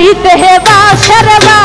রাইতে হে বাসের বাসি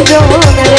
জীবন